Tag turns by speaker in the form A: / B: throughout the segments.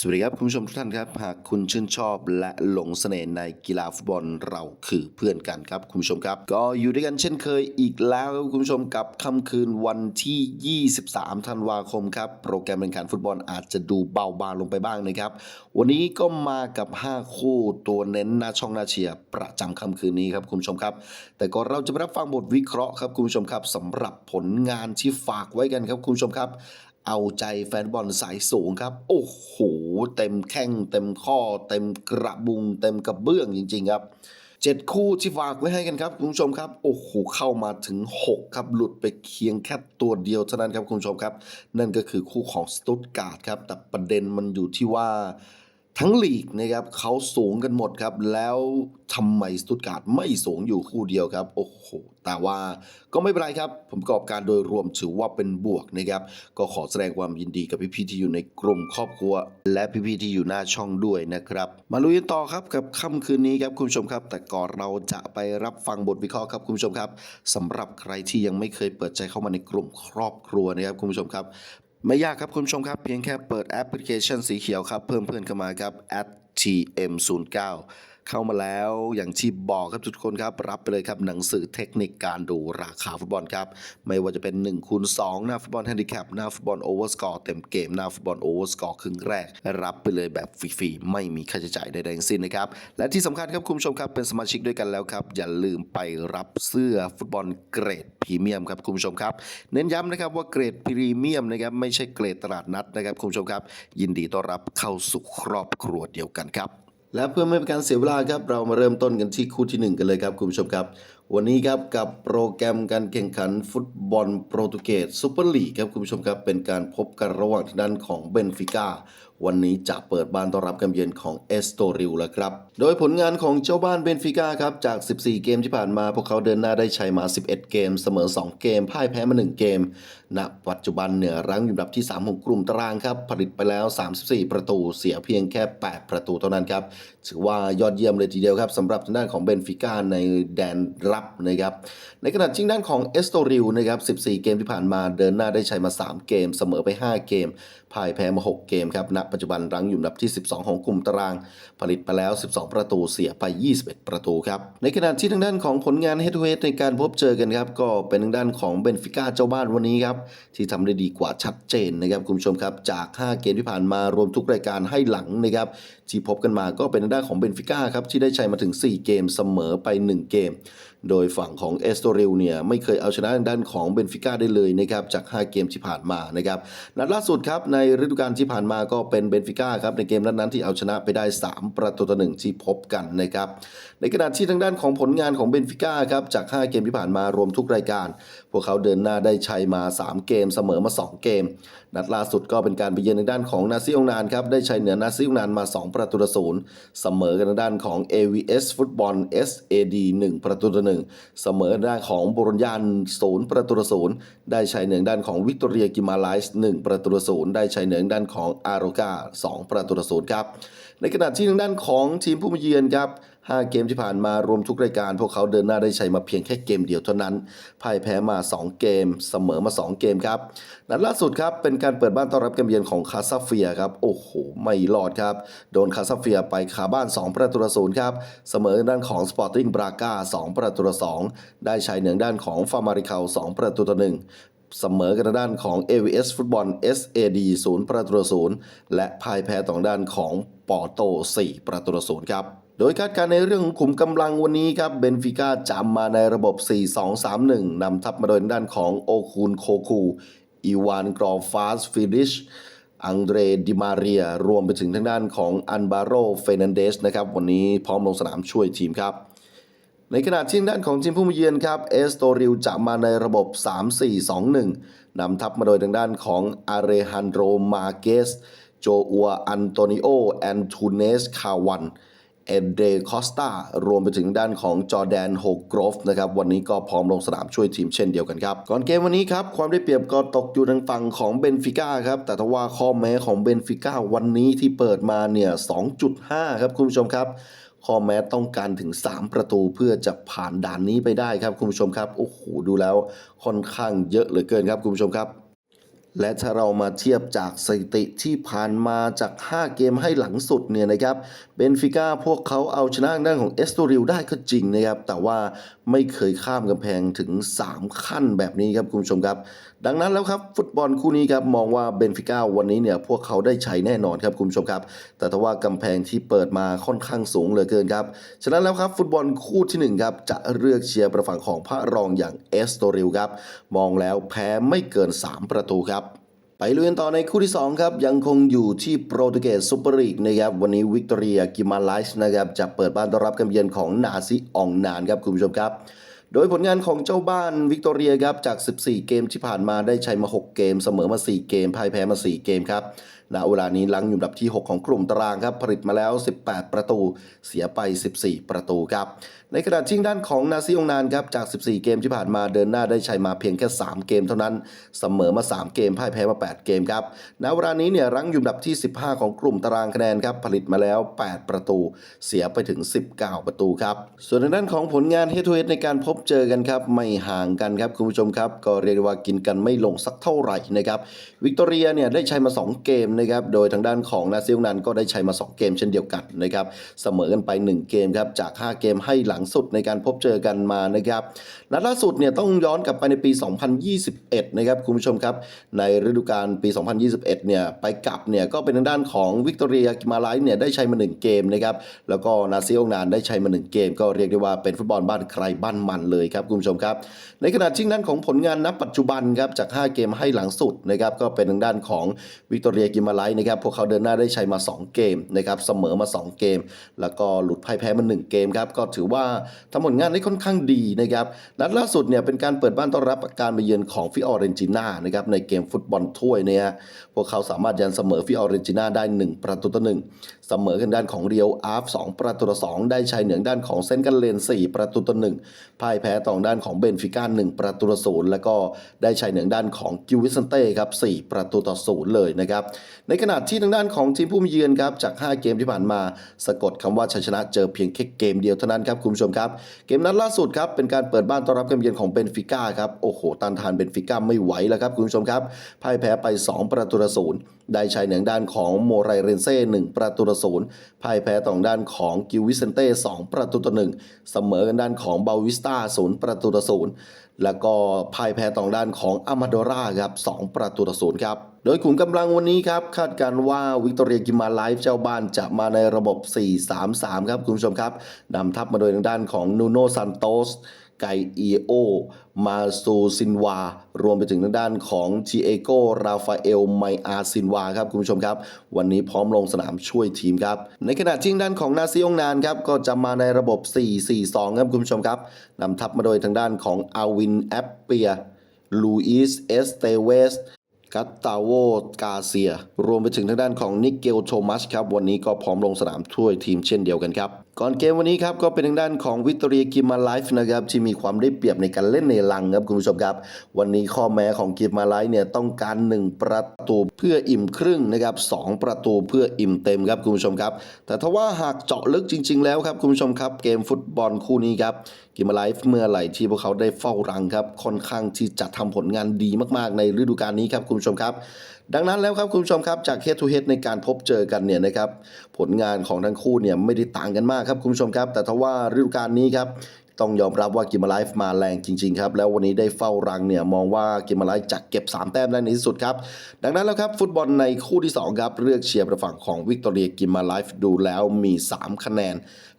A: สวัสดีครับคุณผู้ชมทุกท่านครับหากคุณชื่นชอบและหลงเสน่ห์ในกีฬาฟุตบอลเราคือเพื่อนกันครับคุณผู้ชมครับ ก็อยู่ด้วยกันเช่นเคยอีกแล้วครับคุณผู้ชมกับค่ำคืนวันที่ 23 ธันวาคมครับโปรแกรมแข่งขันฟุตบอลอาจจะดูเบาบางลงไปบ้างนะครับ วันนี้ก็มากับ 5 คู่ตัวเน้นหน้าช่องหน้าเชียร์ประจำค่ำคืนนี้ครับคุณผู้ชมครับ แต่ก่อนเราจะไปรับฟังบทวิเคราะห์ครับคุณผู้ชมครับสำหรับผลงานที่ฝากไว้กันครับคุณผู้ชมครับ เอาใจแฟนบอลสายสูงครับ โอ้โห เต็มแข้งเต็มข้อ เต็มกระบุง เต็มกระเบื้องจริง ๆ ครับเจ็ดคู่ที่ฝากไว้ให้กันครับคุณผู้ชมครับ โอ้โหเข้ามาถึง 6 ครับ หลุดไปเคียงแค่ตัวเดียวเท่านั้นครับคุณผู้ชมครับ นั่นก็คือคู่ของสตุตการ์ดครับ แต่ประเด็นมันอยู่ที่ว่า ทั้งลีกนะครับเขาสูงกันหมดครับ แล้วทำไมสตุตการ์ดไม่สูงอยู่คู่เดียวครับ โอ้โห แต่ว่าก็ไม่เป็นไรครับ ผมประกอบการโดยรวมถือว่าเป็นบวกนะครับ ก็ขอแสดงความยินดีกับพี่ๆที่อยู่ในกลุ่มครอบครัว และพี่ๆที่อยู่หน้าช่องด้วยนะครับ มาลุยกันต่อครับกับค่ำคืนนี้ครับคุณผู้ชมครับ แต่ก่อนเราจะไปรับฟังบทวิเคราะห์ครับคุณผู้ชมครับสำหรับใครที่ยังไม่เคยเปิดใจเข้ามาในกลุ่มครอบครัวนะครับคุณผู้ชมครับ ไม่ยากครับคุณผู้ชมครับ เพียงแค่เปิดแอปพลิเคชันสีเขียวครับ เพิ่มเพื่อนเข้ามาครับ @tm09 เข้ามาแล้วอย่างที่บอกครับทุกคนครับ รับไปเลยครับหนังสือเทคนิคการดูราคาฟุตบอลครับ ไม่ว่าจะเป็น1คูณ2หน้าฟุตบอลแฮนดิแคปหน้าฟุตบอลโอเวอร์สกอร์เต็มเกมหน้าฟุตบอลโอเวอร์สกอร์ครึ่งแรก รับไปเลยแบบฟรีๆไม่มีค่าใช้จ่ายใดๆทั้งสิ้นนะครับ และที่สำคัญครับคุณผู้ชมครับเป็นสมาชิกด้วยกันแล้วครับ อย่าลืมไปรับเสื้อฟุตบอลเกรดพรีเมียมครับคุณผู้ชมครับ เน้นย้ำนะครับว่าเกรดพรีเมียมนะครับไม่ใช่เกรดตลาดนัดนะครับคุณผู้ชมครับ ยินดีต้อนรับเข้าสู่ครอบครัวเดียวกันครับ และเพื่อไม่เป็นการเสียเวลาครับเรามาเริ่มต้นกันที่คู่ที่ 1 กันเลยครับคุณผู้ชมครับ วันนี้ครับกับโปรแกรมการแข่งขันฟุตบอลโปรตุเกสซูเปอร์ลีกครับคุณผู้ชมครับ เป็นการพบกันระหว่างทางด้านของเบนฟิก้าวันนี้จะเปิดบ้านต้อนรับการเยือนของเอสโตริลแล้วครับ โดยผลงานของเจ้าบ้านเบนฟิก้าครับ จาก 14 เกมที่ผ่านมา พวกเขาเดินหน้าได้ชัยมา 11 เกม เสมอ 2 เกม พ่ายแพ้มา 1 เกม ณ ปัจจุบันเหนือรั้งอยู่อันดับที่ 3 ของกลุ่มตารางครับ ผลิตไปแล้ว 34 ประตู เสียเพียงแค่ 8 ประตูเท่านั้นครับ ถือว่ายอดเยี่ยมเลยทีเดียวครับสำหรับทางด้านของเบนฟิก้าในแดนรับนะครับในขณะที่ด้านของเอสโตริลนะครับ14 เกมที่ผ่านมาเดินหน้าได้ชัยมา 3 เกม เสมอไป 5 เกมพ่ายแพ้มา 6 เกมครับณปัจจุบันรั้งอยู่อันดับที่ 12 ของกลุ่มตาราง ผลิตไปแล้ว 12 ประตูเสียไป 21 ประตูครับในขณะที่ทางด้านของผลงานเฮดทูเฮดในการพบเจอกันครับก็เป็นทางด้านของเบนฟิก้าเจ้าบ้านวันนี้ครับที่ทำได้ดีกว่าชัดเจนนะครับคุณผู้ชมครับจาก 5 เกมที่ผ่านมารวมทุกรายการให้หลังนะครับที่พบกันมาก็เป็นทางด้านของเบนฟิก้าครับที่ได้ชัยมาถึง 4 เกมเสมอไป 1 เกม โดยฝั่งของเอสโตริลเนี่ยไม่เคยเอาชนะด้านของเบนฟิก้าได้เลยนะครับจาก 5 เกมที่ผ่านมานะครับนัดล่าสุดครับในฤดูกาลที่ผ่านมาก็เป็นเบนฟิก้าครับในเกมนั้นๆที่เอาชนะไปได้ 3 ประตูต่อหนึ่งที่พบกันนะครับในขณะที่ทางด้านของผลงานของเบนฟิก้าครับจาก 5 เกมที่ผ่านมารวมทุกรายการพวกเขาเดินหน้าได้ชัยมา 3 เกมเสมอมา 2 เกม นัดล่าสุดก็เป็นการไปเยือนทางด้านของนาซิองนานครับ ได้ชัยเหนือนาซิองนานมา 2 ประตูต่อศูนย์เสมอกันทางด้านของ AVS ฟุตบอล SAD 1 ประตูต่อหนึ่งเสมอด้านของบรญญานศูนย์ประตูต่อศูนย์ได้ชัยเหนือทางด้านของวิกตอเรียกิมาไลส์1ประตูต่อศูนย์ได้ชัยเหนือทางด้านของอาโรกา2ประตูต่อศูนย์ครับในขณะที่ทางด้านของทีมผู้มาเยือนครับ 5 เกมที่ผ่านมารวมทุกรายการ พวกเขาเดินหน้าได้ชัยมาเพียงแค่เกมเดียวเท่านั้นพ่ายแพ้มา 2 เกม เสมอมา 2 เกมครับ นัดล่าสุดครับ เป็นการเปิดบ้านต้อนรับการเยือนของคาซาเฟียครับ โอ้โห ไม่รอดครับ โดนคาซาเฟียไปขาบ้าน 2 ประตูต่อศูนย์ครับ เสมอด้านของสปอร์ติ้งบราก้า2ประตูต่อ2ได้ชัยเหนือด้านของฟาร์มาริคา2ประตูต่อ1เสมอกันด้านของ AVS ฟุตบอล SAD 0 ประตูศูนย์และพ่ายแพ้ต่างด้านของปอโต 4 ประตูศูนย์ครับ โดยคาดการณ์ในเรื่องของขุมกำลังวันนี้ครับเบนฟิก้าจำมาในระบบ 4-2-3-1 นำทัพมาโดยด้านของโอคูนโคคูอีวานกรอฟาสฟิลิชอังเดรดิมาเรีย รวมไปถึงทางด้านของอันบาโรเฟนันเดสนะครับวันนี้พร้อมลงสนามช่วยทีมครับ ในขณะที่ทางด้านของทีมผู้มาเยือนครับเอสโตริลจะมาในระบบ 3-4-2-1 นำทัพมาโดยทางด้านของอาเรฮันโดมาเกส โจอัวอันโตนิโอแอนทูเนสคาวัน เอเดคอสตารวมไปถึงด้านของจอแดนโฮกรอฟนะครับวันนี้ก็พร้อมลงสนามช่วยทีมเช่นเดียวกันครับ ก่อนเกมวันนี้ครับ ความได้เปรียบก็ตกอยู่ทางฝั่งของเบนฟิก้าครับ แต่ทว่าข้อแม้ของเบนฟิก้าวันนี้ที่เปิดมาเนี่ย 2.5 ครับคุณผู้ชมครับ ข้อแม้ต้องการถึง 3 ประตูเพื่อจะผ่านด่านนี้ไปได้ครับคุณผู้ชมครับโอ้โหดูแล้วค่อนข้างเยอะเหลือเกินครับคุณผู้ชมครับ และถ้าเรามาเทียบจากสถิติที่ผ่านมาจาก 5 เกมให้หลังสุดเนี่ยนะครับเบนฟิก้าพวกเขาเอาชนะด้านของเอสโตริลได้ก็จริงนะครับ แต่ว่าไม่เคยข้ามกำแพงถึง 3 ขั้นแบบนี้ครับคุณผู้ชมครับดังนั้นแล้วครับฟุตบอลคู่นี้ครับมองว่าเบนฟิก้าวันนี้เนี่ยพวกเขาได้ใช้แน่นอนครับคุณผู้ชมครับ แต่ถ้าว่ากำแพงที่เปิดมาค่อนข้างสูงเหลือเกินครับ ฉะนั้นแล้วครับฟุตบอลคู่ที่หนึ่งครับจะเลือกเชียร์ประฝั่งของพระรองอย่างเอสโตริลครับมองแล้วแพ้ไม่เกิน 3 ประตูครับไปลุยกันต่อในคู่ที่ 2 ครับ ยังคงอยู่ที่โปรตุเกสซูเปอร์ลีกนะครับ วันนี้วิกตอเรียกิมาไลส์นะครับ จะเปิดบ้านต้อนรับการเยือนของนาซิอองนานครับ คุณผู้ชมครับ โดยผลงานของเจ้าบ้านวิกตอเรียครับจาก 14 เกมที่ผ่านมาได้ชัยมา 6 เกม เสมอมา 4 เกมพ่ายแพ้มา 4 เกมครับ ณเวลานี้ลังอยู่อันดับที่ 6 ของกลุ่มตารางครับผลิตมาแล้ว 18 ประตู เสียไป 14 ประตูครับในขณะที่ด้านของนาซิองนานครับจาก 14 เกมที่ผ่านมาเดินหน้าได้ชัยมาเพียงแค่ 3 เกมเท่านั้นเสมอมา 3 เกมพ่ายแพ้มา 8 เกมครับณเวลานี้เนี่ยรั้งอยู่อันดับที่ 15 ของกลุ่มตารางคะแนนครับผลิตมาแล้ว 8 ประตู เสียไปถึง 19 ประตูครับส่วนในด้านของผลงานเฮดทูเฮดในการพบเจอกันครับไม่ห่างกันครับคุณผู้ชมครับก็เรียกว่ากินกันไม่ลงสักเท่าไหร่นะครับวิกตอเรียเนี่ยได้ชัยมา 2 เกมนะครับ โดยทางด้านของนาซิลนันก็ได้ใชัยมา 2 เกมเช่นเดียวกันนะครับ เสมอกันไป 1 เกมครับ จาก 5 เกมให้หลังสุดในการพบเจอกันมานะครับ นัดล่าสุดเนี่ยต้องย้อนกลับไปในปี 2021 นะครับคุณผู้ชมครับ ในฤดูกาลปี 2021 เนี่ยไปกลับเนี่ยก็เป็นทางด้านของวิกตอเรียกิมาไลเนี่ยได้ใชัยมา 1 เกมนะครับ แล้วก็นาซิโอนานได้ใชัยมา 1 เกม ก็เรียกได้ว่าเป็นฟุตบอลบ้านใครบ้านมันเลยครับคุณผู้ชมครับ ในขณะที่ด้นของผลงานนับปัจจุบันครับจาก 5 เกมให้หลังสุดนะครับก็เป็นทางด้านของวิกตอเรียกิมาไลท์นะครับพวกเขาเดินหน้าได้ชัยมา 2 เกมนะครับเสมอมา 2 เกม แล้วก็หลุดพ่ายแพ้มา 1 เกมครับก็ถือว่าทำผลงานได้ค่อนข้างดีนะครับนัดล่าสุดเนี่ยเป็นการเปิดบ้านต้อนรับการมาเยือนของฟิออเรนจิน่านะครับในเกมฟุตบอลถ้วยเนี่ยพวกเขาสามารถยันเสมอฟิออเรนจิน่าได้ 1 ประตูต่อหนึ่งเสมอกันด้านของเรียวอาร์ฟสประตูต่อสองได้ชัยเหนือด้านของเซนกันเลน 4 ประตูต่อหนึ่งพ่ายแพ้ต่อด้านของเบนฟิก้า1ประตูต่อศูนย์แล้วก็ได้ชัยเหนือด้านของกิววิสันเต้ครับ4ประตูต่อศูนย์เลยนะครับ ในขณะที่ทางด้านของทีมผู้มาเยือนครับจาก 5 เกมที่ผ่านมา สะกดคำว่าชัยชนะเจอเพียงแค่เกมเดียวเท่านั้นครับคุณผู้ชมครับ เกมนัดล่าสุดครับเป็นการเปิดบ้านต้อนรับการเยือนของเบนฟิก้าครับโอ้โหต้านทานเบนฟิก้าไม่ไหวแล้วครับคุณผู้ชมครับพ่ายแพ้ไป 2 ประตูต่อศูนย์ได้ชัยเหนือด้านของโมไรเรนเซ่1ประตูต่อศูนย์พ่ายแพ้ต่อด้านของกิววิเซนเต้2ประตูต่อหนึ่งเสมอกันด้านของเบาวิสตา0ประตูต่อศูนย์ แล้วก็พ่ายแพ้ต่อด้านของอามาโดราครับ2ประตูต่อศูนย์ครับ โดยขุมกำลังวันนี้ครับ คาดการว่าวิกตอเรียกิมาไลฟ์เจ้าบ้านจะมาในระบบ 4-3-3 ครับคุณผู้ชมครับนำทัพมาโดยทางด้านของนูโนซันโตส ไกอีโอ มาซูซินวา รวมไปถึงทางด้านของจีเอโก ราฟาเอล ไมอาซินวาครับคุณผู้ชมครับ วันนี้พร้อมลงสนามช่วยทีมครับ ในขณะที่ทางด้านของนาซิองนานครับ ก็จะมาในระบบ 4-4-2 ครับคุณผู้ชมครับนำทัพมาโดยทางด้านของอาวินแอปเปีย ลูอิส เอสเตเวสกัตตาโวกาเซีย รวมไปถึงทางด้านของนิกเกลโทมัสครับ วันนี้ก็พร้อมลงสนามช่วยทีมเช่นเดียวกันครับ ก่อนเกมวันนี้ครับก็เป็นทางด้านของวิตอเรียกิมาไลฟ์นะครับที่มีความได้เปรียบในการเล่นในลังครับคุณผู้ชมครับ วันนี้ข้อแม้ของกิมาไลฟ์เนี่ยต้องการ 1 ประตูเพื่ออิ่มครึ่งนะครับสองประตูเพื่ออิ่มเต็มครับคุณผู้ชมครับ แต่ถ้าว่าหากเจาะลึกจริง ๆ แล้วครับคุณผู้ชมครับ เกมฟุตบอลคู่นี้ครับกิมาไลฟ์เมื่อไหร่ที่พวกเขาได้เฝ้ารังครับค่อนข้างที่จะทำผลงานดีมากๆ ในฤดูกาลนี้ครับคุณผู้ชมครับดังนั้นแล้วครับคุณผู้ชมครับจาก head to head ในการพบเจอกันเนี่ยนะครับผลงานของทั้งคู่เนี่ยไม่ได้ต่างกันมากครับคุณผู้ชมครับ แต่ทว่าฤดูกาลนี้ครับต้องยอมรับว่ากิมมาไลฟ์มาแรงจริงๆครับแล้ววันนี้ได้เฝ้ารังเนี่ยมองว่ากิมมาไลฟ์จะเก็บ 3 แต้มได้ในที่สุดครับ ดังนั้นแล้วครับฟุตบอลในคู่ที่ 2 ครับเลือกเชียร์ประฝั่งของวิกตอเรียกิมมาไลฟ์ดูแล้วมี 3 คะแนน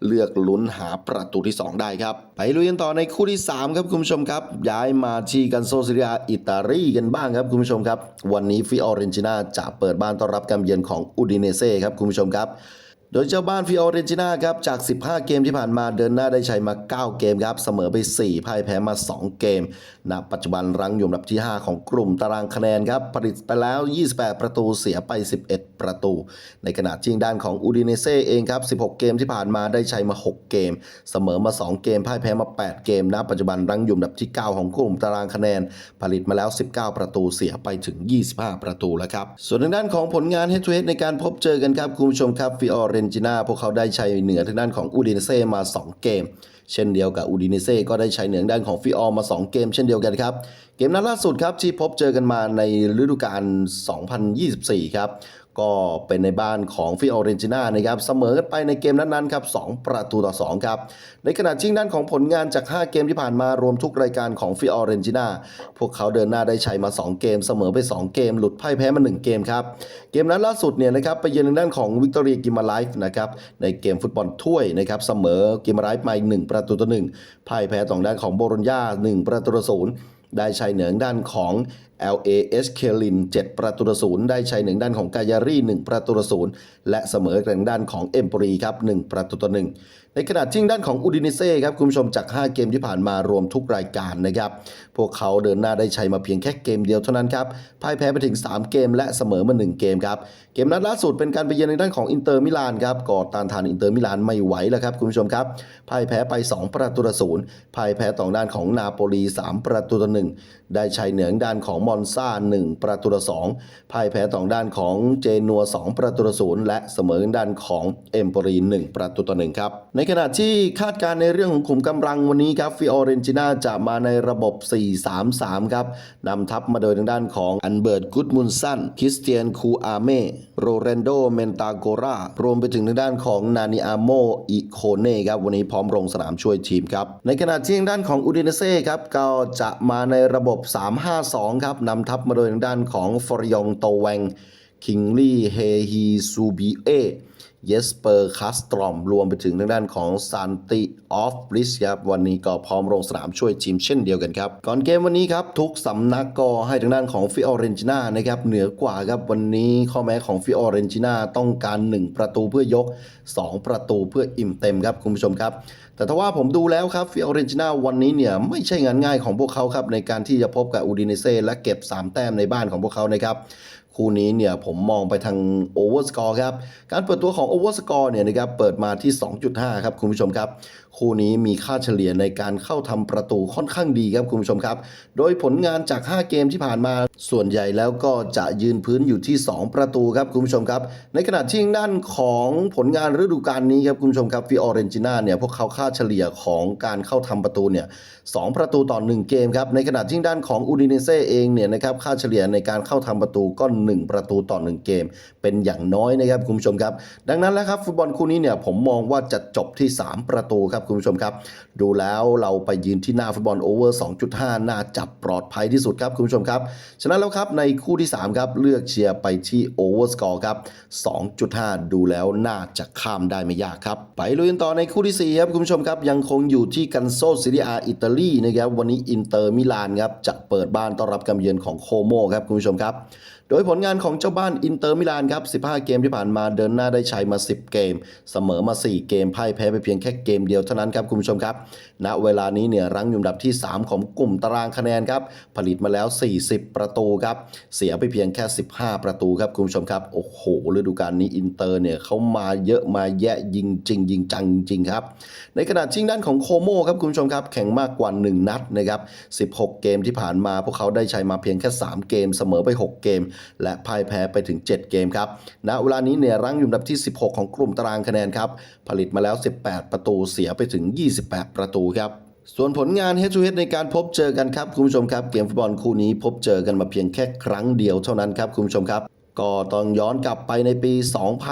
A: เลือกลุ้นหาประตูที่ 2 ได้ครับ ไปลุยกันต่อในคู่ที่ 3 ครับคุณผู้ชมครับ ย้ายมาที่กันโซซิเรียอิตาลีกันบ้างครับคุณผู้ชมครับ วันนี้ฟิออเรนจิน่าจะเปิดบ้านต้อนรับการเยือนของอูดิเนเซ่ครับคุณผู้ชมครับ โดยเจ้าบ้านฟิออเรนจิน่าครับจาก 15 เกมที่ผ่านมาเดินหน้าได้ชัยมา 9 เกมครับเสมอไป 4พ่ายแพ้มา 2 เกมณปัจจุบันรั้งอยู่อันดับที่ 5 ของกลุ่มตารางคะแนนครับผลิตไปแล้ว 28 ประตูเสียไป 11 ประตู ในขณะที่ด้านของอูดิเนเซ่เองครับ 16 เกมที่ผ่านมาได้ชัยมา 6 เกม เสมอมา 2 เกมพ่ายแพ้มา 8 เกมณปัจจุบันรั้งอยู่อันดับที่ 9 ของกลุ่มตารางคะแนน ผลิตมาแล้ว 19 ประตูเสียไปถึง 25 ประตูแล้วครับส่วนทางด้านของผลงาน head to head ในการพบเจอกันครับคุณผู้ชมครับฟิออเรรนจิน่าพวกเขาได้ชัยเหนือทางด้านของอูดินเซ่มา 2 เกม เช่นเดียวกับอูดินเซ่ก็ได้ชัยเหนือทางด้านของฟิออมา 2 เกม เช่นเดียวกันครับ เกมนัดล่าสุดครับที่พบเจอกันมาในฤดูกาล 2024 ครับ ก็เป็นในบ้านของฟิออเรนจิน่านะครับเสมอกันไปในเกมนั้นๆครับ2ประตูต่อ2ครับในขณะที่ด้านของผลงานจาก 5 เกมที่ผ่านมารวมทุกรายการของฟิออเรนจิน่าพวกเขาเดินหน้าได้ชัยมา 2 เกม เสมอไป 2 เกม หลุดพ่ายแพ้มา 1 เกมครับเกมนั้นล่าสุดเนี่ยนะครับไปเยือนทางด้านของวิกตอเรียกิมาไลฟ์นะครับในเกมฟุตบอลถ้วยนะครับเสมอกิมาไลฟ์มาอีก1ประตูต่อ1พ่ายแพ้ต่อด้านของโบโรญญา1ประตูต่อศูนย์ ได้ชัยเหนือด้านของ LAS เคลิน 7 ประตูต่อศูนย์ได้ชัยเหนือด้านของกายารี1ประตูต่อศูนย์และเสมอทางด้านของเอมปรีครับ 1 ประตูต่อ1ในขณะที่ด้านของอูดินิเซ่ครับ คุณผู้ชมจาก 5 เกมที่ผ่านมารวมทุกรายการนะครับ พวกเขาเดินหน้าได้ชัยมาเพียงแค่เกมเดียวเท่านั้นครับพ่ายแพ้ไปถึง 3 เกมและเสมอมา 1 เกมครับ เกมนัดล่าสุดเป็นการไปเยือนในด้านของอินเตอร์มิลานครับกอดตานทานอินเตอร์มิลานไม่ไหวแล้วครับคุณผู้ชมครับพ่ายแพ้ไป 2 ประตูต่อศูนย์พ่ายแพ้ต่อด้านของนาโปลี 3 ประตูต่อ1ได้ชัยเหนือด้านของมอนซา1 ประตูต่อ2พ่ายแพ้ต่อด้านของเจนัว 2 ประตูต่อศูนย์และเสมอด้านของเอมโปรี 1 ประตูต่อ1ครับในขณะที่คาดการณ์ในเรื่องของขุมกำลังวันนี้ครับฟิออเรนจิน่าจะมาในระบบ4-3-3 ครับนำทัพมาโดยทางด้านของอันเบิร์ตกุดมุนสันคริสเตียนคูอาเมโรเรนโดเมนตาโกรารวมไปถึงทางด้านของนานิอาโมอิโคเน่ครับวันนี้พร้อมลงสนามช่วยทีมครับ ในขณะที่ทางด้านของอูดินเซ่ครับก็จะมาในระบบ 3-5-2 ครับนำทัพมาโดยทางด้านของฟอรยองโตแวงคิงลี่เฮฮีซูบีเอ เยสเปอร์คาสตรอมรวมไปถึงทางด้านของซานติออฟบริสครับวันนี้ก็พร้อมลงสนามช่วยทีมเช่นเดียวกันครับก่อนเกมวันนี้ครับทุกสำนักก็ให้ทางด้านของฟิออเรนจิน่านะครับเหนือกว่าครับวันนี้ข้อแม้ของฟิออเรนจิน่าต้องการ 1 ประตูเพื่อยก 2 ประตูเพื่ออิ่มเต็มครับคุณผู้ชมครับ แต่ถ้าว่าผมดูแล้วครับฟิออเรนจิน่าวันนี้เนี่ยไม่ใช่งานง่ายของพวกเขาครับในการที่จะพบกับอูดิเนเซ่และเก็บ 3 แต้มในบ้านของพวกเขานะครับ คู่นี้เนี่ยผมมองไปทางโอเวอร์สกอร์ครับ การเปิดตัวของโอเวอร์สกอร์เนี่ยนะครับเปิดมาที่ 2.5 ครับคุณผู้ชมครับ คู่นี้มีค่าเฉลี่ยในการเข้าทำประตูค่อนข้างดีครับคุณผู้ชมครับ โดยผลงานจาก 5 เกมที่ผ่านมา ส่วนใหญ่แล้วก็จะยืนพื้นอยู่ที่ 2 ประตูครับคุณผู้ชมครับ ในขณะที่ด้านของผลงานฤดูกาลนี้ครับคุณผู้ชมครับฟิออเรนจิน่าเนี่ยพวกเขาค่าเฉลี่ยของการเข้าทำประตูเนี่ยสองประตูต่อ 1 เกมครับในขณะที่ด้านของอูดิเนเซ่เองเนี่ยนะครับค่าเฉลี่ยในการเข้าทำประตูก็ 1 ประตูต่อ 1 เกม เป็นอย่างน้อยนะครับคุณผู้ชมครับ ดังนั้นแล้วครับฟุตบอลคู่นี้เนี่ยผมมองว่าจะจบที่ 3 ประตูครับคุณผู้ชมครับ ดูแล้วเราไปยืนที่หน้าฟุตบอลโอเวอร์ 2.5 น่าจับปลอดภัยที่สุดครับคุณผู้ชมครับฉะนั้นแล้วครับในคู่ที่ 3 ครับ เลือกเชียร์ไปที่โอเวอร์สกอร์ครับ 2.5 ดูแล้วน่าจะข้ามได้ไม่ยากครับ ไปลุยกันต่อในคู่ที่ 4 ครับคุณผู้ชมครับ ยังคงอยู่ที่กันโซซิริอาอิตาลีนะครับวันนี้อินเตอร์มิลานครับจะเปิดบ้านต้อนรับการเยือนของโคโมครับคุณผู้ชมครับ โดยผลงานของเจ้าบ้านอินเตอร์มิลานครับ 15 เกมที่ผ่านมาเดินหน้าได้ชัยมา 10 เกม เสมอมา 4 เกมพ่ายแพ้ไปเพียงแค่เกมเดียวเท่านั้นครับคุณผู้ชมครับ ณ เวลานี้เนี่ยรั้งอยู่อันดับที่ 3 ของกลุ่มตารางคะแนนครับ ผลิตมาแล้ว 40 ประตูครับ เสียไปเพียงแค่ 15 ประตูครับคุณผู้ชมครับ โอ้โหฤดูกาลนี้อินเตอร์เนี่ยเขามาเยอะมาแยะยิงจริงยิงจังจริงครับ ในขณะที่ด้านของโคโมครับคุณผู้ชมครับ แข่งมากกว่า 1 นัดนะครับ 16 เกมที่ผ่านมาพวกเขาได้ชัยมาเพียงแค่ 3 เกม เสมอไป 6 เกมและพ่ายแพ้ไปถึง 7 เกมครับณเวลานี้เนี่ยรั้งอยู่อันดับที่ 16 ของกลุ่มตารางคะแนนครับ ผลิตมาแล้ว 18 ประตูเสียไปถึง 28 ประตูครับส่วนผลงาน Head to h e ในการพบเจอกันครับคุณผู้ชมครับ เกมฟุตบอลคู่นี้พบเจอกันมาเพียงแค่ครั้งเดียวเท่านั้นครับคุณผู้ชมครับ ก็ต้องย้อนกลับไปในปี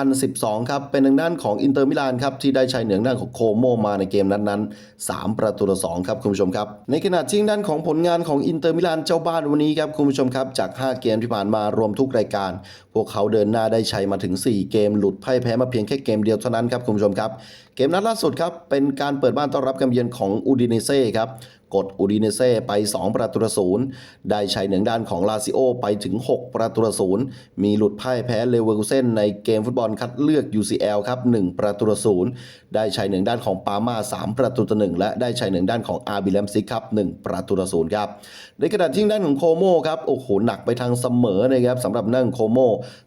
A: 2012 ครับ เป็นทางด้านของอินเตอร์มิลานครับ ที่ได้ใช้เหนือด้านของโคโมมาในเกมนั้นๆ 3 ประตูต่อ 2 ครับ คุณผู้ชมครับ ในขณะที่ด้านของผลงานของอินเตอร์มิลานเจ้าบ้านวันนี้ครับ คุณผู้ชมครับ จาก 5 เกมที่ผ่านมารวมทุกรายการ พวกเขาเดินหน้าได้ใช้มาถึง 4 เกม หลุดพ่ายแพ้มาเพียงแค่เกมเดียวเท่านั้นครับคุณผู้ชมครับ เกมนัดล่าสุดครับ เป็นการเปิดบ้านต้อนรับการเยือนของอูดิเนเซ่ครับ กดอูดิเนเซ่ไป 2 ประตูต่อศูนย์ได้ชัยเหนือด้านของลาซิโอไปถึง 6 ประตูต่อศูนย์มีหลุดพ่ายแพ้เลเวอร์คูเซนในเกมฟุตบอลคัดเลือก UCL ครับ 1 ประตูต่อศูนย์ได้ชัยเหนือด้านของปามา3 ประตูต่อหนึ่งและได้ชัยเหนือด้านของอาร์บิเลมซิกครับ 1 ประตูต่อศูนย์ครับในขณะดานที่ด้านของโคโมครับโอ้โหหนักไปทางเสมอนะครับสำหรับนั่งโคโม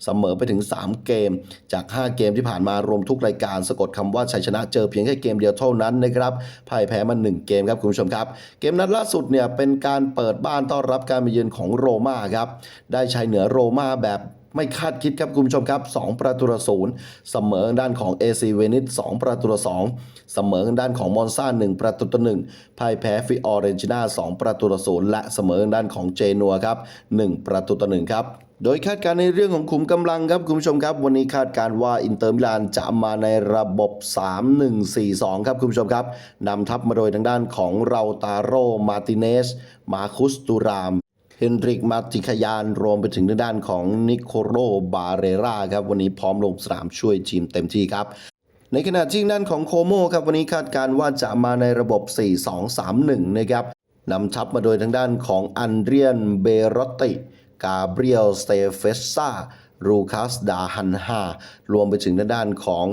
A: เสมอไปถึง 3 เกม จาก 5 เกมที่ผ่านมารวมทุกรายการสะกดคำว่าชัยชนะเจอเพียงแค่เกมเดียวเท่านั้นนะครับพ่ายแพ้มา1เกมครับคุณผู้ชมครับ เกมนัดล่าสุดเนี่ยเป็นการเปิดบ้านต้อนรับการมาเยือนของโรม่าครับได้ชัยเหนือโรม่าแบบไม่คาดคิดครับคุณผู้ชมครับ 2 ประตูต่อศูนย์เสมอด้านของ AC เวนิส2ประตูต่อ2เสมอด้านของมอนซ่า1ประตูต่อ1พ่ายแพ้ฟิออเรนจิน่า2ประตูต่อศูนย์และเสมอด้านของเจนัวครับ1ประตูต่อ1ครับ โดยคาดการณ์ในเรื่องของขุมกำลังครับคุณผู้ชมครับ วันนี้คาดการณ์ว่าอินเตอร์มิลานจะมาในระบบ 3-1-4-2 ครับคุณผู้ชมครับนำทัพมาโดยทางด้านของเราตาโรมาติเนส มาคุสตูรามเฮนริกมาติคยานรวมไปถึงทางด้านของนิโคโรบาเรราครับวันนี้พร้อมลงสนามช่วยทีมเต็มที่ครับในขณะที่ด้านของโคโมครับวันนี้คาดการณ์ว่าจะมาในระบบ 4-2-3-1 นะครับนำทัพมาโดยทางด้านของอันเดรียนเบรตติ กาเบรียลสเตเฟสซารูคัสดาฮันฮารวมไปถึงด้านของ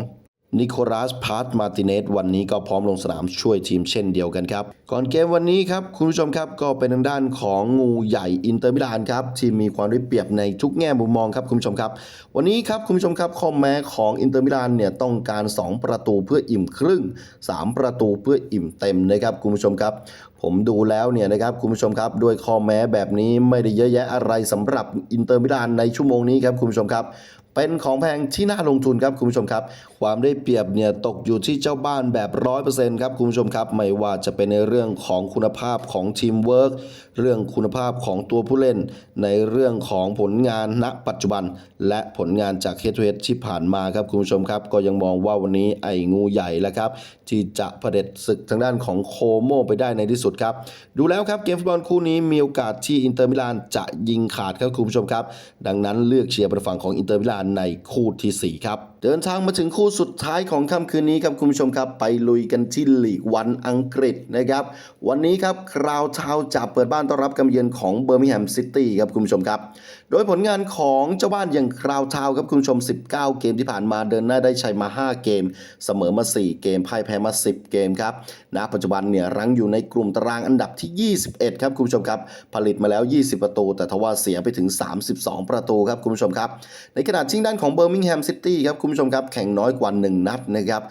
A: นิโคลัสพาร์ตมาติเนสวันนี้ก็พร้อมลงสนามช่วยทีมเช่นเดียวกันครับ ก่อนเกมวันนี้ครับ คุณผู้ชมครับก็เป็นทางด้านของงูใหญ่อินเตอร์มิลานครับ ที่มีความได้เปรียบในทุกแง่มุมมองครับคุณผู้ชมครับ วันนี้ครับคุณผู้ชมครับข้อแม้ของอินเตอร์มิลานเนี่ยต้องการ 2 ประตูเพื่ออิ่มครึ่ง 3 ประตูเพื่ออิ่มเต็มนะครับคุณผู้ชมครับ ผมดูแล้วเนี่ยนะครับคุณผู้ชมครับด้วยข้อแม้แบบนี้ไม่ได้เยอะแยะอะไรสำหรับอินเตอร์มิลานในชั่วโมงนี้ครับคุณผู้ชมครับ เป็นของแพงที่น่าลงทุนครับคุณผู้ชมครับ ความได้เปรียบเนี่ยตกอยู่ที่เจ้าบ้านแบบร้อยเปอร์เซ็นต์ครับคุณผู้ชมครับไม่ว่าจะเป็นในเรื่องของคุณภาพของทีมเวิร์กเรื่องคุณภาพของตัวผู้เล่น ในเรื่องของผลงานณปัจจุบัน และผลงานจากเฮด o ูเฮดที่ผ่านมาครับคุณผู้ชมครับ ก็ยังมองว่าวันนี้ไอ้งูใหญ่แล้วครับ ที่จะเผด็จศึกทางด้านของโคโมไปได้ในที่สุดครับ ดูแล้วครับเกมฟุตบอลคู่นี้มีโอกาสที่อินเตอร์มิลานจะยิงขาดครับคุณผู้ชมครับ ดังนั้นเลือกเชียร์เป็นฝั่งของอินเตอร์มิลานในคู่ทีสี่4 ครับเดินทางมาถึงคู่สุดท้ายของค่ำคืนนี้ครับคุณผู้ชมครับ ไปลุยกันที่ลีกวันอังกฤษนะครับ วันนี้ครับคราวเช้าจะเปิดบ้านต้อนรับการเยือนของเบอร์มิงแฮมซิตี้ครับคุณผู้ชมครับ โดยผลงานของเจ้าบ้านอย่างคราวเช้าครับคุณผู้ชม 19 เกมที่ผ่านมาเดินหน้าได้ชัยมา 5 เกม เสมอมา 4 เกมพ่ายแพ้มา 10 เกมครับณปัจจุบันเนี่ยรั้งอยู่ในกลุ่มตารางอันดับที่ 21 ครับคุณผู้ชมครับผลิตมาแล้ว 20 ประตู แต่ทว่าเสียไปถึง 32 ประตูครับคุณผู้ชมครับในขณะที่ด้านของเบอร์มิงแฮมซิตี้ครับคุณผู้ชมครับ แข่งน้อยกว่า 1 นัดนะครับ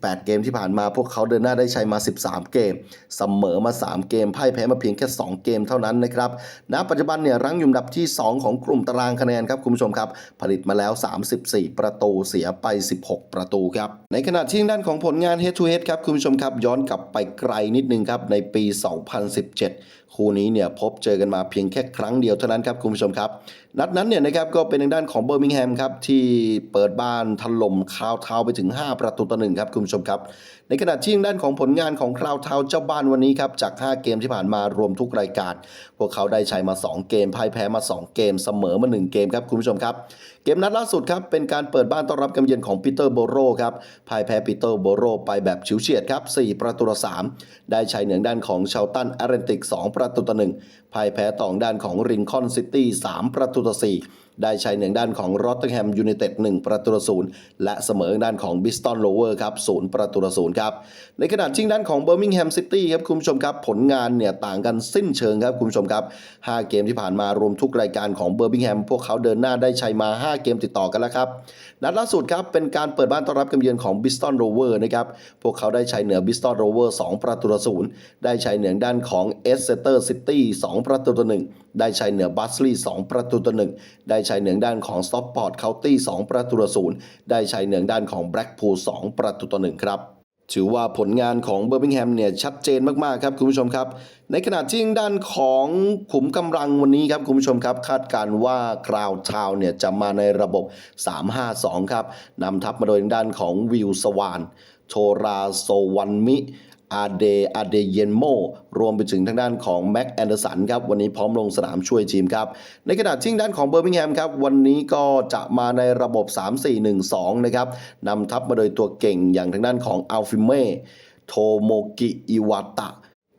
A: 18 เกมที่ผ่านมาพวกเขาเดินหน้าได้ชัยมา 13 เกม เสมอมา 3 เกมพ่ายแพ้มาเพียงแค่ 2 เกมเท่านั้นนะครับ ณ ปัจจุบันเนี่ยรั้งอยู่อันดับที่ 2 ของกลุ่มตารางคะแนนครับคุณผู้ชมครับ ผลิตมาแล้ว 34 ประตูเสียไป 16 ประตูครับ ในขณะที่ด้านของผลงาน head to head ครับคุณผู้ชมครับย้อนกลับไปไกลนิดนึงครับในปี 2017 คู่นี้เนี่ยพบเจอกันมาเพียงแค่ครั้งเดียวเท่านั้นครับคุณผู้ชมครับ นัดนั้นเนี่ยนะครับก็เป็นทางด้านของเบอร์มิงแฮมครับที่เปิดบ้านถล่มคาวเทาไปถึง 5 ประตูต่อหนึ่งครับคุณผู้ชมครับ ในขณะที่ด้านของผลงานของคราวเทาเจ้าบ้านวันนี้ครับจาก 5 เกมที่ผ่านมารวมทุกรายการ พวกเขาได้ชัยมา 2 เกมพ่ายแพ้มา 2 เกมเสมอมา 1 เกมครับคุณผู้ชมครับ เกมนัดล่าสุดครับเป็นการเปิดบ้านต้อนรับการเยือนของปีเตอร์โบโรครับพ่ายแพ้ปีเตอร์โบโรไปแบบฉิวเฉียดครับ4ประตูต่อ3ได้ชัยเหนือด้านของเชลตันอาร์เรนติก 2 ประตูต่อ1พ่ายแพ้ต่อด้านของริงคอนซิตี้3ประตูต่อ4 ได้ชัยเหนือด้านของรอตเตอร์แฮมยูไนเต็ด1ประตูต่อศูนย์และเสมอด้านของบิสตันโลเวอร์ครับ0ประตูต่อศูนย์ครับในขณะที่ด้านของเบอร์มิงแฮมซิตี้ครับคุณผู้ชมครับ ผลงานเนี่ยต่างกันสิ้นเชิงครับคุณผู้ชมครับ 5 เกมที่ผ่านมารวมทุกรายการของเบอร์มิงแฮมพวกเขาเดินหน้าได้ชัยมา 5 เกมติดต่อกันแล้วครับนัดล่าสุดครับเป็นการเปิดบ้านต้อนรับการเยือนของบิสตันโรเวอร์นะครับพวกเขาได้ชัยเหนือบิสตันโรเวอร์2ประตูต่อศูนย์ได้ชัยเหนือด้านของเอสเซเตอร์ซิตี้2ประตูต่อหนึ่งได้ใชัยเหนือบัสลีย์2ประตูต่อหนึ่งได้ใชัยเหนือด้านของสต็อปพอร์ตเคาน์ตี้2ประตูต่อศูนย์ได้ใชัยเหนือด้านของแบล็กพูล2ประตูต่อหนึ่งครับถือว่าผลงานของเบอร์มิงแฮมเนี่ยชัดเจนมาก ๆ ครับ คุณผู้ชมครับ ในขณะที่ด้านของขุมกำลังวันนี้ครับ คุณผู้ชมครับ คาดการณ์ว่าคราวทาวเนี่ยจะมาในระบบ 3-5-2 ครับนำทัพมาโดยด้านของวิลสวาน โทราโซวันมิ อาเดอาเดเยนโมรวมไปถึงทางด้านของแม็กแอนเดอร์สันครับวันนี้พร้อมลงสนามช่วยทีมครับ ในขณะที่ด้านของเบอร์มิงแฮมครับวันนี้ก็จะมาในระบบ 3-4-1-2 นะครับนำทัพมาโดยตัวเก่งอย่างทางด้านของอัลฟิเม่โทโมกิอิวาตะ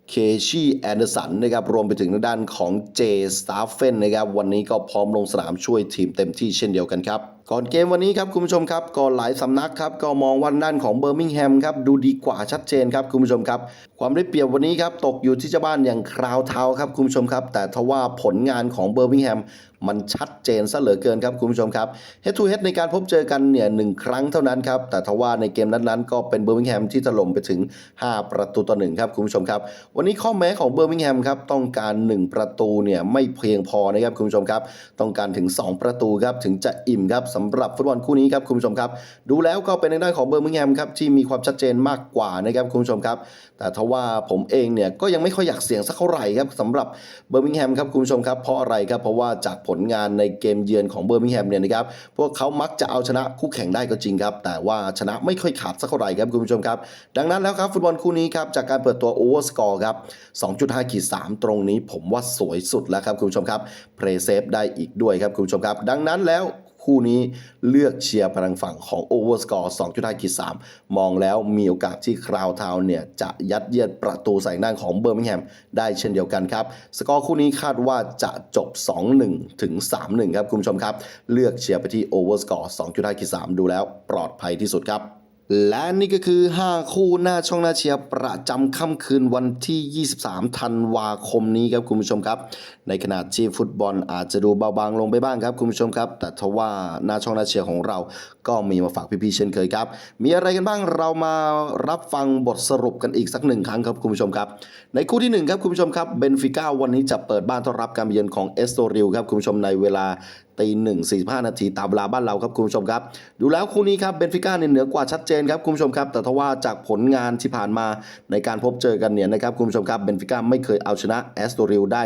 A: เคชีแอนเดอร์สันนะครับรวมไปถึงทางด้านของเจสตาฟเฟนนะครับวันนี้ก็พร้อมลงสนามช่วยทีมเต็มที่เช่นเดียวกันครับ ก่อนเกมวันนี้ครับคุณผู้ชมครับก่อนหลายสำนักครับก็มองว่าด้านของเบอร์มิงแฮมครับดูดีกว่าชัดเจนครับคุณผู้ชมครับ ความได้เปรียบวันนี้ครับตกอยู่ที่เจ้าบ้านอย่างคราวเท้าครับคุณผู้ชมครับ แต่ทว่าผลงานของเบอร์มิงแฮมมันชัดเจนซะเหลือเกินครับคุณผู้ชมครับ Head to Head ในการพบเจอกันเนี่ยหนึ่งครั้งเท่านั้นครับแต่ทว่าในเกมนั้นๆ ก็เป็นเบอร์มิงแฮมที่ถล่มไปถึง 5 ประตูต่อหนึ่งครับคุณผู้ชมครับ วันนี้ข้อแม้ของเบอร์มิงแฮมครับต้องการ 1 ประตูเนี่ยไม่เพียงพอนะครับคุณผู้ชมครับต้องการถึง 2 ประตูครับถึงจะอิ่มครับสำหรับฟุตบอลคู่นี้ครับคุณผู้ชมครับดูแล้วก็เป็นในด้านของเบอร์มิงแฮมครับที่มีความชัดเจนมากกว่านะครับคุณผู้ชมครับแต่ทว่าผมเองเนี่ยก็ยังไม่ค่อยอยากเสี่ยงสักเท่าไหร่ครับสำหรับเบอร์มิงแฮมครับคุณผู้ชมครับเพราะอะไรครับเพราะว่าจากผลงานในเกมเยือนของเบอร์มิงแฮมเนี่ยนะครับพวกเขามักจะเอาชนะคู่แข่งได้ก็จริงครับ แต่ว่าชนะไม่ค่อยขาดสักเท่าไหร่ครับคุณผู้ชมครับ ดังนั้นแล้วครับฟุตบอลคู่นี้ครับจากการเปิดตัวโอเวอร์สกอร์ครับ2.5ขีด3ตรงนี้ผมว่าสวยสุดแล้วครับคุณผู้ชมครับเพรเซฟได้อีกด้วยครับคุณผู้ชมครับ ดังนั้นแล้ว คู่นี้เลือกเชียร์พลังฝั่งของโอเวอร์สกอร์2.5ขีด3มองแล้วมีโอกาสที่คราวทาวเนี่ยจะยัดเยียดประตูใส่นั่งของเบอร์มิงแฮมได้เช่นเดียวกันครับ สกอร์คู่นี้คาดว่าจะจบ 2-1 ถึง 3-1 ครับคุณผู้ชมครับ เลือกเชียร์ไปที่โอเวอร์สกอร์2.5ขีด3ดูแล้วปลอดภัยที่สุดครับ และนี่ก็คือ 5 คู่หน้าช่องหน้าเชียร์ประจำค่ำคืนวันที่ 23 ธันวาคมนี้ครับคุณผู้ชมครับ ในขณะที่ฟุตบอลอาจจะดูเบาบางลงไปบ้างครับคุณผู้ชมครับ แต่ทว่าหน้าช่องหน้าเชียร์ของเราก็มีมาฝากพี่ๆเช่นเคยครับ มีอะไรกันบ้างเรามารับฟังบทสรุปกันอีกสักหนึ่งครั้งครับคุณผู้ชมครับ ในคู่ที่หนึ่งครับคุณผู้ชมครับเบนฟิก้าวันนี้จะเปิดบ้านต้อนรับการเยือนของเอสโตริลครับคุณผู้ชมในเวลา ตีหนึ่งสี่ห้านาทีตามเวลาบ้านเราครับคุณผู้ชมครับ ดูแล้วคู่นี้ครับเบนฟิก้าเนี่ยเหนือกว่าชัดเจนครับคุณผู้ชมครับ แต่ทว่าจากผลงานที่ผ่านมาในการพบเจอกันเนี่ยนะครับคุณผู้ชมครับเบนฟิก้าไม่เคยเอาชนะแอสโตริลได้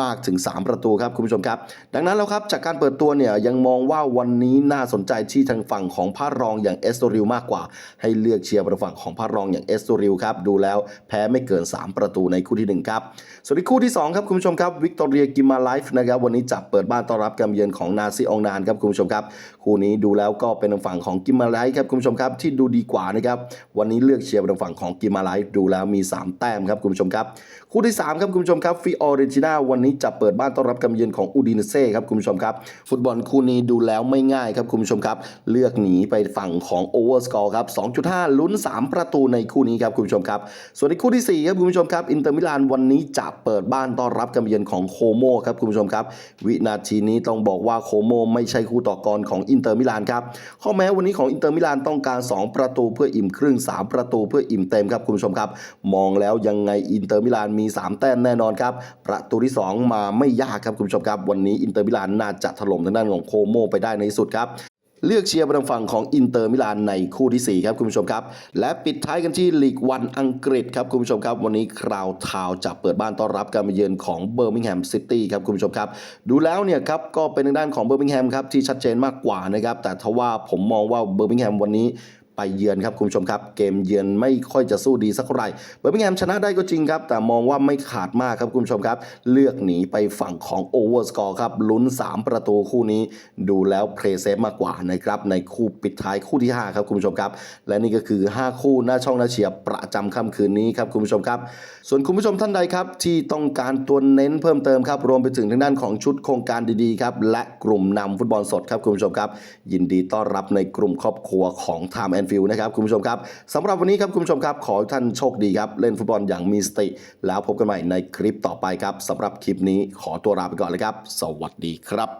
A: มากถึง 3 ประตูครับคุณผู้ชมครับ ดังนั้นแล้วครับจากการเปิดตัวเนี่ยยังมองว่าวันนี้น่าสนใจที่ทางฝั่งของพระรองอย่างเอสโตริลมากกว่า ให้เลือกเชียร์บนฝั่งของพระรองอย่างเอสโตริลครับดูแล้วแพ้ไม่เกิน 3 ประตูในคู่ที่หนึ่งครับส่วนในคู่ที่สองครับคุณผู้ชมครับวิกตอเรียกิมาไลฟ์นะครับวันนี้จับเปิดบ้านต้อนรับการเยือนของนาซีองนานครับคุณผู้ชมครับ คู่นี้ดูแล้วก็เป็นทางฝั่งของกิมมาไลฟ์ครับคุณผู้ชมครับที่ดูดีกว่านะครับวันนี้เลือกเชียร์ทางฝั่งของกิมมาไลฟ์ดูแล้วมี 3 แต้มครับคุณผู้ชมครับ คู่ที่ 3 ครับคุณผู้ชมครับฟิออเรนติน่าวันนี้จะเปิดบ้านต้อนรับการเยือนของอูดินเซ่ครับคุณผู้ชมครับ ฟุตบอลคู่นี้ดูแล้วไม่ง่ายครับคุณผู้ชมครับ เลือกหนีไปฝั่งของโอเวอร์สกอร์ครับ 2.5 ลุ้น 3 ประตูในคู่นี้ครับคุณผู้ชมครับ ส่วนในคู่ที่ 4 ครับคุณผู้ชมครับอินเตอร์มิลานวันนี้จะเปิดบ้านต้อนรับการเยือนของโคโมครับคุณผู้ชมครับ วินาทีนี้ต้องบอกว่าโคโมไม่ใช่คู่ต่อกรของอินนเตอร์มิลานครับข้อแม้วันนี้ของอินเตอร์มิลานต้องการ 2 ประตูเพื่ออิ่มครึ่ง 3 ประตูเพื่ออิ่มเต็มครับคุณผู้ชมครับ มองแล้วยังไงอินเตอร์มิลานมี 3 แต้มแน่นอนครับประตูที่ 2 มาไม่ยากครับคุณผู้ชมครับ วันนี้อินเตอร์มิลานน่าจะถล่มทางด้านของโคโมไปได้ในสุดครับ เลือกเชียร์บนฝั่งของอินเตอร์มิลานในคู่ที่ 4 ครับคุณผู้ชมครับ และปิดท้ายกันที่ลีกวันอังกฤษครับคุณผู้ชมครับ วันนี้คราวทาวจะเปิดบ้านต้อนรับการมาเยือนของเบอร์มิงแฮมซิตี้ครับคุณผู้ชมครับ ดูแล้วเนี่ยครับก็เป็นทางด้านของเบอร์มิงแฮมครับที่ชัดเจนมากกว่านะครับแต่ทว่าผมมองว่าเบอร์มิงแฮมวันนี้ ไปเยือนครับคุณผู้ชมครับ เกมเยือนไม่ค่อยจะสู้ดีสักเท่าไหร่เบอร์มิงแฮมชนะได้ก็จริงครับ แต่มองว่าไม่ขาดมากครับคุณผู้ชมครับ เลือกหนีไปฝั่งของโอเวอร์สกอร์ครับลุ้น 3 ประตูคู่นี้ ดูแล้วเพลย์เซฟมากกว่านะครับในคู่ปิดท้ายคู่ที่ 5 ครับคุณผู้ชมครับ และนี่ก็คือ 5 คู่หน้าช่องหน้าเชียร์ประจำค่ำคืนนี้ครับคุณผู้ชมครับ ส่วนคุณผู้ชมท่านใดครับที่ต้องการตัวเน้นเพิ่มเติมครับรวมไปถึงทางด้านของชุดโครงการดีๆครับและกลุ่มนำฟุตบอลสดครับคุณผู้ชมครับยินดีต้อนรับในกลุ่มครอบครัวของ Time and ฟิลด์นะครับคุณผู้ชมครับสำหรับวันนี้ครับคุณผู้ชมครับ ขอท่านโชคดีครับ เล่นฟุตบอลอย่างมีสติ แล้วพบกันใหม่ในคลิปต่อไปครับสำหรับคลิปนี้ขอตัวลาไปก่อนเลยครับ สวัสดีครับ